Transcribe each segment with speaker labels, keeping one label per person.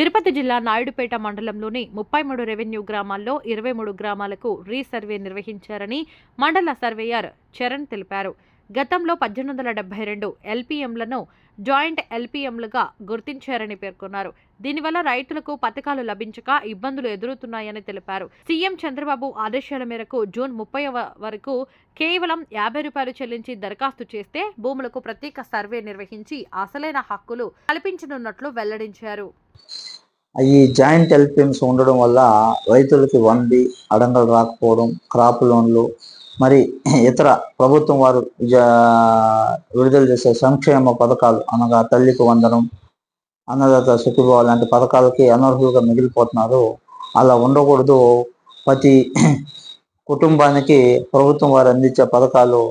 Speaker 1: తిరుపతి జిల్లా నాయుడుపేట మండలంలోని ముప్పై మూడు రెవెన్యూ గ్రామాల్లో ఇరవై మూడు గ్రామాలకు రీసర్వే నిర్వహించారని మండల సర్వేయర్ చరణ్ తెలిపారు. గతంలో పద్దెనిమిది వందల డెబ్బై రెండు ఎల్పీఎంలను జాయింట్ ఎల్పీఎంలుగా గుర్తించారని పేర్కొన్నారు. దీనివల్ల రైతులకు పథకాలు లభించక ఇబ్బందులు ఎదురుతున్నాయని తెలిపారు. సీఎం చంద్రబాబు ఆదేశాల మేరకు జూన్ ముప్పై వరకు కేవలం యాభై రూపాయలు చెల్లించి దరఖాస్తు చేస్తే భూములకు ప్రత్యేక సర్వే నిర్వహించి అసలైన హక్కులు కల్పించనున్నట్లు వెల్లడించారు.
Speaker 2: ఈ జాయింట్ ఎల్పిఎంస్ ఉండడం వల్ల రైతులకి వండి అడంగలు రాకపోవడం క్రాప్ లోన్లు మరి ఇతర ప్రభుత్వం వారు జా- విడుదల చేసే సంక్షేమ పథకాలు అనగా తల్లికి వందనం అన్నదాత సుఖీభావ లాంటి పథకాలకి అనర్హులుగా మిగిలిపోతున్నారు. అలా ఉండకూడదు. ప్రతి కుటుంబానికి ప్రభుత్వం వారు అందించే పథకాలు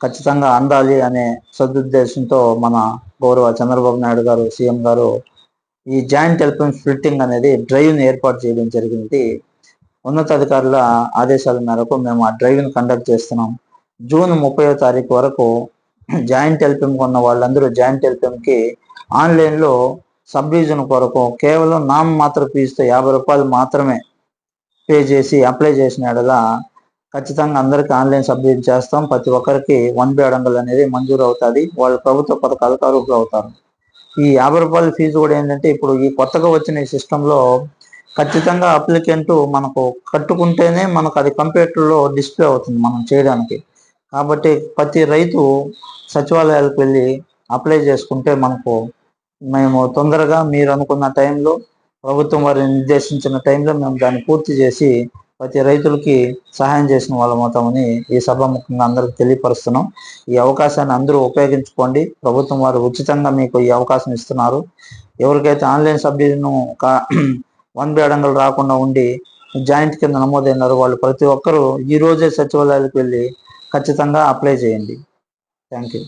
Speaker 2: ఖచ్చితంగా అందాలి అనే సదుద్దేశంతో మన గౌరవ చంద్రబాబు నాయుడు గారు సీఎం గారు ఈ జాయింట్ ఎలక్ట్రాన్ ఫిల్టింగ్ అనేది డ్రైవ్ను ఏర్పాటు చేయడం జరిగింది. ఉన్నతాధికారుల ఆదేశాల మేరకు మేము ఆ డ్రైవ్ను కండక్ట్ చేస్తున్నాం. జూన్ ముప్పై తారీఖు వరకు జాయింట్ ఎల్పిఎం ఉన్న వాళ్ళందరూ జాయింట్ ఎల్పిఎంకి ఆన్లైన్లో సబ్ రీజన్ కొరకు కేవలం నామ్ మాత్ర ఫీజుతో యాభై రూపాయలు మాత్రమే పే చేసి అప్లై చేసిన ఎడల ఖచ్చితంగా అందరికి ఆన్లైన్ సబ్మిట్ చేస్తాం. ప్రతి ఒక్కరికి వన్ బి అడంగల్ అనేది మంజూరు అవుతుంది. వాళ్ళు ప్రభుత్వ పథకాలకు అర్హులు అవుతారు. ఈ యాభై రూపాయల ఫీజు కూడా ఏంటంటే ఇప్పుడు ఈ కొత్తగా వచ్చిన ఈ సిస్టంలో ఖచ్చితంగా అప్లికెంట్ మనకు కట్టుకుంటేనే మనకు అది కంప్యూటర్లో డిస్ప్లే అవుతుంది మనం చేయడానికి. కాబట్టి ప్రతి రైతు సచివాలయాలకు వెళ్ళి అప్లై చేసుకుంటే మనకు మేము తొందరగా మీరు అనుకున్న టైంలో ప్రభుత్వం వారిని నిర్దేశించిన టైంలో మేము దాన్ని పూర్తి చేసి ప్రతి రైతులకి సహాయం చేసిన వాళ్ళం అవుతామని ఈ సభ ముఖ్యంగా అందరికి తెలియపరుస్తున్నాం. ఈ అవకాశాన్ని అందరూ ఉపయోగించుకోండి. ప్రభుత్వం వారు ఉచితంగా మీకు ఈ అవకాశం ఇస్తున్నారు. ఎవరికైతే ఆన్లైన్ సబ్సిడీను ఒక వన్ బి అడంగలు రాకుండా ఉండి జాయింట్ కింద నమోదైనారు వాళ్ళు ప్రతి ఒక్కరూ ఈ రోజే సచివాలయాలకు వెళ్ళి ఖచ్చితంగా అప్లై చేయండి. Thank you